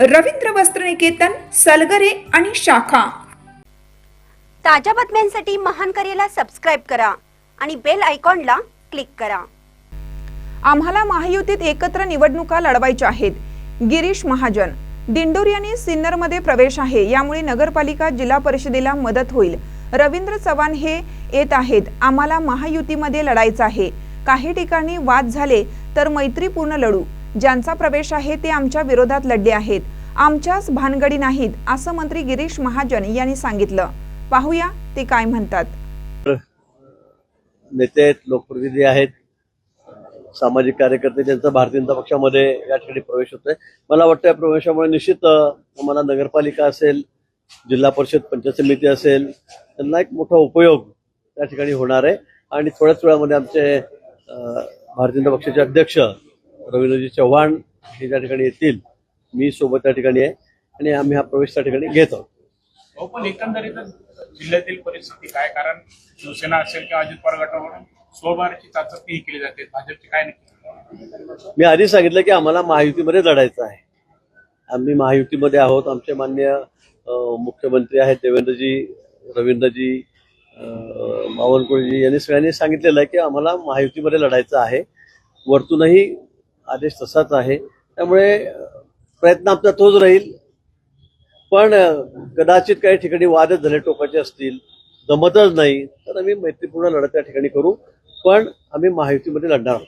रवींद्र वस्त्रनिकेतन सलगरे आणि शाखा. ताज्या बातम्यांसाठी महान करेला सबस्क्राईब करा आणि बेल आयकॉनला क्लिक करा. आम्हाला महायुतीत एकत्र निवडणुका लढवायच्या आहेत. गिरीश महाजन दिंडोरी आणि सिन्नरमध्ये प्रवेश आहे यामुळे नगरपालिका जिल्हा परिषदेला मदत होईल. रवींद्र चव्हाण हे येत आहेत आम्हाला महायुतीमध्ये लढायचं आहे. काही ठिकाणी वाद झाले तर मैत्रीपूर्ण लढू. ज्यांचा प्रवेश आहे ते आमच्या विरोधात लढले आहेत. आमच्याच भानगडी नाहीत असं मंत्री गिरीश महाजन यांनी सांगितलं. पाहूया ते काय म्हणतात. नेते आहेत लोकप्रतिनिधी आहेत. सामाजिक कार्यकर्ते त्यांचा भारतीय जनता पक्षामध्ये या ठिकाणी प्रवेश होतोय. मला वाटतं या प्रवेशामुळे निश्चित अं, आम्हाला नगरपालिका असेल जिल्हा परिषद पंचायत समिती असेल त्यांना एक मोठा उपयोग त्या ठिकाणी होणार आहे. आणि थोड्याच वेळामध्ये आमचे भारतीय जनता पक्षाचे अध्यक्ष रवींद्रजी चव्हाण हे त्या ठिकाणी येतील मी सोबत त्या ठिकाणी आहे आणि आम्ही हा प्रवेश त्या ठिकाणी घेत आहोत. हो पण एकंदरीतच जिल्ह्यातील परिस्थिती काय? कारण शिवसेना असेल किंवा अजित पवार गटाकडून स्वबळाची चाचपणी ही केली जाते. भाजपची काय नक्की? मी आधी सांगितलं की आम्हाला महायुतीमध्ये लढायचं आहे. आम्ही महायुतीमध्ये आहोत. आमचे मान्य मुख्यमंत्री आहेत देवेंद्रजी रवींद्रजी बावनकुळेजी यांनी सगळ्यांनी सांगितलेलं आहे की आम्हाला महायुतीमध्ये लढायचं आहे. वरतूनही आदेश तसाच आहे. त्यामुळे प्रयत्न आमचा तोच राहील. पण कदाचित काही ठिकाणी वादच झाले टोकाचे असतील जमतच नाही तर आम्ही मैत्रीपूर्ण लढत त्या ठिकाणी करू. पण आम्ही महायुतीमध्ये लढणार आहोत.